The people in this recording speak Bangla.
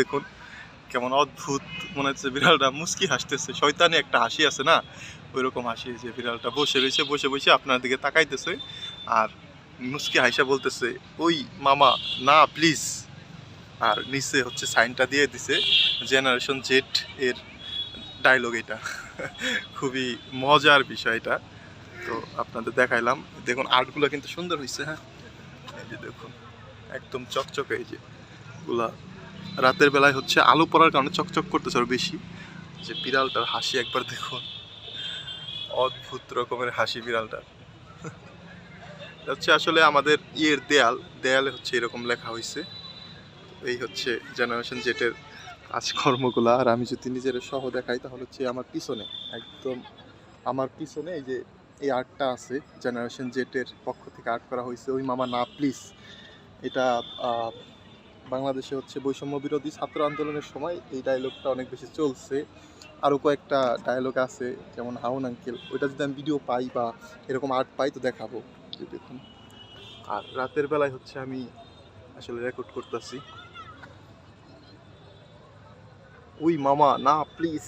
দেখুন, কেমন অদ্ভুত মনে হচ্ছে বিড়ালটা মুস্কি হাসতেছে। শয়তানি একটা হাসি আছে না? ওই রকম হাসি যে বিড়ালটা বসে রয়েছে, বসে বসে আপনার দিকে তাকাইতেছে আর মুস্কি হাসা বলতেছে, ওই মামা, না, প্লিজ। আর নিচে হচ্ছে সাইনটা দিয়ে দিছে, জেনারেশন জেট এর ডায়লগ এটা। খুবই মজার বিষয় এটা। তো আপনাদের দেখাইলাম। দেখুন, আর্টগুলো কিন্তু সুন্দর হয়েছে হ্যাঁ? এই যে দেখুন, একদম চকচকে এই যে গুলা রাতের বেলায় হচ্ছে আলো পড়ার কারণে চকচক করতেছে আরও বেশি। যে বিড়ালটার হাসি একবার দেখুন। অদ্ভুত রকমের হাসি বিড়ালটার। হচ্ছে আসলে আমাদের ইয়ের দেয়াল। দেয়ালে হচ্ছে এরকম লেখা হয়েছে এই হচ্ছে জেনারেশন জেটের কাজকর্মগুলো। আর আমি যদি নিজের সহ দেখাই, তাহলে হচ্ছে আমার পিছনে, একদম আমার পিছনে এই যে এই আর্টটা আছে জেনারেশন জেটের পক্ষ থেকে আর্ট করা হয়েছে ওই মামা না, প্লিজ। এটা বাংলাদেশে হচ্ছে বৈষম্য বিরোধী ছাত্র আন্দোলনের সময় এই ডায়লগটা অনেক বেশি চলছে। আরও কয়েকটা ডায়লগ আছে, যেমন হাউন আঙ্কেল, ওইটা যদি আমি ভিডিও পাই বা এরকম আর্ট পাই তো দেখাবো। দেখুন। আর রাতের বেলায় হচ্ছে আমি আসলে রেকর্ড করতেছি। ওই মামা, না প্লিজ